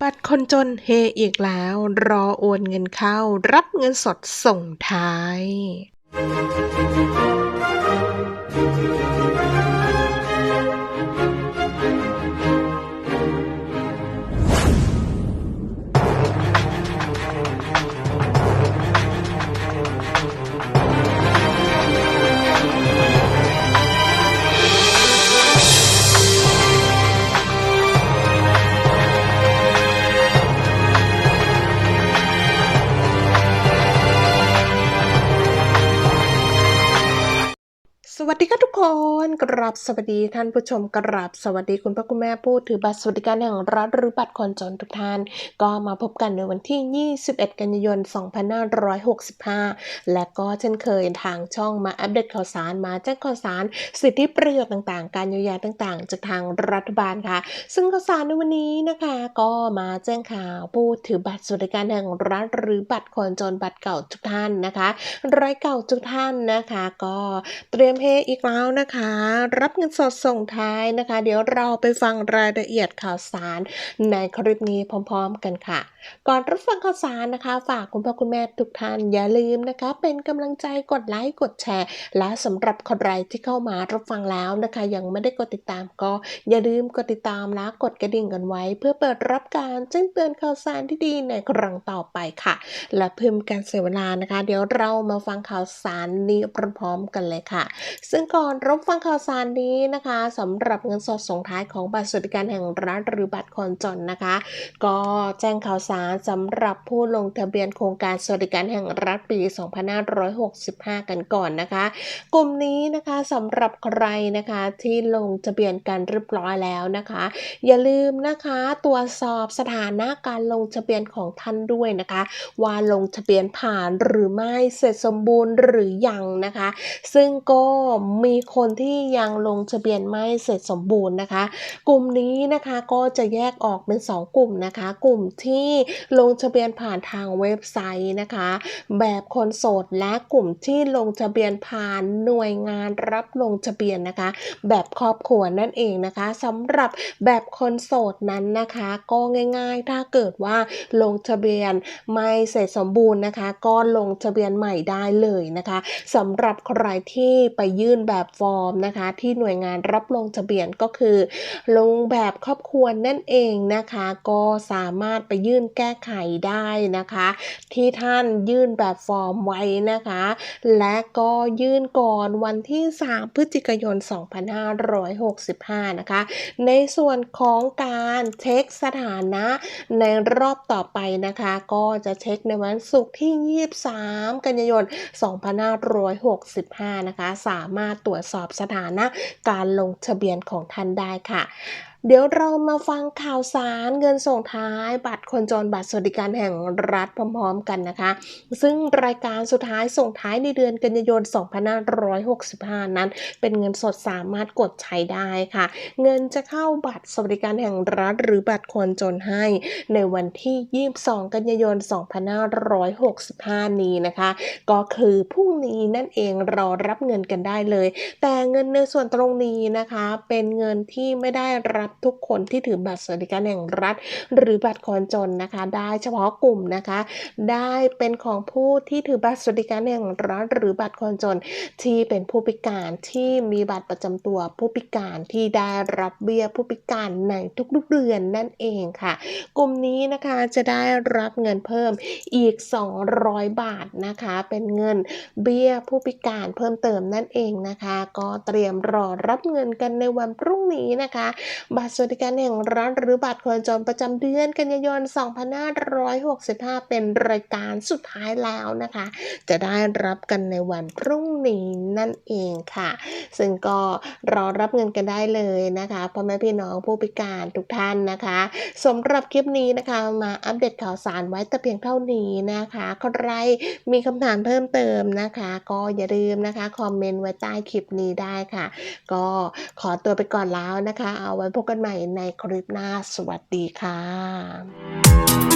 บัตรคนจนเฮอีกแล้ว รอโอนเงินเข้า รับเงินสดส่งท้าย วัสดีค่ะทุกคนกราบสวัสดีท่านผู้ชมกราบสวัสดีคุณพ่อคุณแม่ผู้ถือบัตรสวัสดิการแห่งรัฐหรือบัตรคนจนทุกท่าน ก็มาพบกันในวันที่ 21 กันยายน 2565 และก็เช่นเคยทางช่องมาอัปเดตข่าวสารมาแจ้งข่าวสาร สิทธิประโยชน์ต่างๆ การเยียวยาต่างๆ จากทางรัฐบาลค่ะ ซึ่งข่าวสารในวันนี้นะคะ ก็มาแจ้งข่าวผู้ถือบัตรสวัสดิการแห่งรัฐหรือบัตรคนจนบัตรเก่าทุกท่านนะคะรายเก่าทุกท่านนะคะ ก็เตรียมเฮอีกแล้วนะคะ รับเงินสดส่งท้ายนะคะ เดี๋ยวเราไปฟังรายละเอียดข่าวสารในคลิปนี้พร้อม ๆ กันค่ะ ก่อนรับฟังข่าวสารนะคะ ฝากคุณพ่อคุณแม่ทุกท่านอย่าลืมนะคะ เป็นกำลังใจกดไลค์กดแชร์ และสำหรับใครที่เข้ามารับฟังแล้วนะคะ ยังไม่ได้กดติดตามก็ อย่าลืมกดติดตามและกดกระดิ่งกันไว้ เพื่อเปิดรับการแจ้งเตือนข่าวสารที่ดีในครั้งต่อไปค่ะ และเพิ่มการเสียเวลานะคะ เดี๋ยวเรามาฟังข่าวสารนี้พร้อมๆกันเลยค่ะซึ่งก่อนรับฟังข่าวสารนี้นะคะสำหรับเงินสดส่งท้ายของบัตรสวัสดิการแห่งรัฐหรือบัตรคนจนนะคะ ก็แจ้งข่าวสารสำหรับผู้ลงทะเบียนโครงการสวัสดิการแห่งรัฐปี 2565 กันก่อนนะคะ กลุ่มนี้นะคะสำหรับใครนะคะที่ลงทะเบียนกันเรียบร้อยแล้วนะคะ อย่าลืมนะคะตรวจสอบสถานะการลงทะเบียนของท่านด้วยนะคะ ว่าลงทะเบียนผ่านหรือไม่เสร็จสมบูรณ์หรือยังนะคะ ซึ่งก็มีคนที่ยังลงทะเบียนไม่เสร็จสมบูรณ์นะคะ กลุ่มนี้นะคะก็จะแยกออกเป็น 2 กลุ่มนะคะ กลุ่มที่ลงทะเบียนผ่านทางเว็บไซต์นะคะ แบบคนโสดและกลุ่มที่ลงทะเบียนผ่านหน่วยงานรับลงทะเบียนนะคะ แบบครอบครัวนั่นเองนะคะสำหรับแบบคนโสดนั้นนะคะ ก็ง่าย ๆ ถ้าเกิดว่าลงทะเบียนไม่เสร็จสมบูรณ์นะคะ ก็ลงทะเบียนใหม่ได้เลยนะคะสำหรับใครที่ไปยื่นแบบฟอร์มนะคะ ที่หน่วยงานรับลงทะเบียนก็คือ ลงแบบครอบครัวนั่นเองนะคะ ก็สามารถไปยื่นแก้ไขได้นะคะ ที่ท่านยื่นแบบฟอร์มไว้นะคะ และก็ยื่นก่อนวันที่ 3 พฤศจิกายน 2565 นะคะ ในส่วนของการเช็คสถานะในรอบต่อไปนะคะ ก็จะเช็คในวันศุกร์ที่ 23 กันยายน 2565 นะคะามารถตรวจสอบสถานะการลงทะเบียนของท่านได้ค่ะ เดี๋ยวเรามาฟังข่าวสารเงินส่งท้าย บัตรคนจนบัตรสวัสดิการแห่งรัฐพร้อมๆกันนะคะ ซึ่งรายการสุดท้ายส่งท้ายในเดือนกันยายน 2565 นั้น เป็นเงินสดสามารถกดใช้ได้ค่ะ เงินจะเข้าบัตรสวัสดิการแห่งรัฐ หรือบัตรคนจนให้ ในวันที่ 22 กันยายน 2565 นี้นะคะ ก็คือพรุ่งนี้นั่นเองรอรับเงินกันได้เลย แต่เงินในส่วนตรงนี้นะคะ เป็นเงินที่ไม่ได้รับทุกคนที่ถือบัตรสวัสดิการแห่งรัฐ หรือบัตรคนจนนะคะ ได้เฉพาะกลุ่มนะคะ ได้เป็นของผู้ที่ถือบัตรสวัสดิการแห่งรัฐ หรือบัตรคนจนที่เป็นผู้พิการที่มีบัตรประจำตัวผู้พิการที่ได้รับเบี้ยผู้พิการในทุกๆเดือนนั่นเองค่ะ กลุ่มนี้นะคะจะได้รับเงินเพิ่มอีก 200 บาทนะคะ เป็นเงินเบี้ยผู้พิการเพิ่มเติมนั่นเองนะคะ ก็เตรียมรอรับเงินกันในวันพรุ่งนี้นะคะบัตรสวัสดิการแห่งรัฐหรือบัตรคนจนประจำเดือนกันยายน 2565 เป็นรายการสุดท้ายแล้วนะคะ จะได้รับกันในวันพรุ่งนี้นั่นเองค่ะ ซึ่งก็รอรับเงินกันได้เลยนะคะพ่อแม่พี่น้องผู้พิการทุกท่านนะคะสำหรับคลิปนี้นะคะมาอัปเดตข่าวสารไว้แต่เพียงเท่านี้นะคะใครมีคำถามเพิ่มเติมนะคะ ก็อย่าลืมนะคะคอมเมนต์ไว้ใต้คลิปนี้ได้ค่ะ ก็ขอตัวไปก่อนแล้วนะคะ เอาไว้พบกันใหม่ในคลิปหน้า สวัสดีค่ะ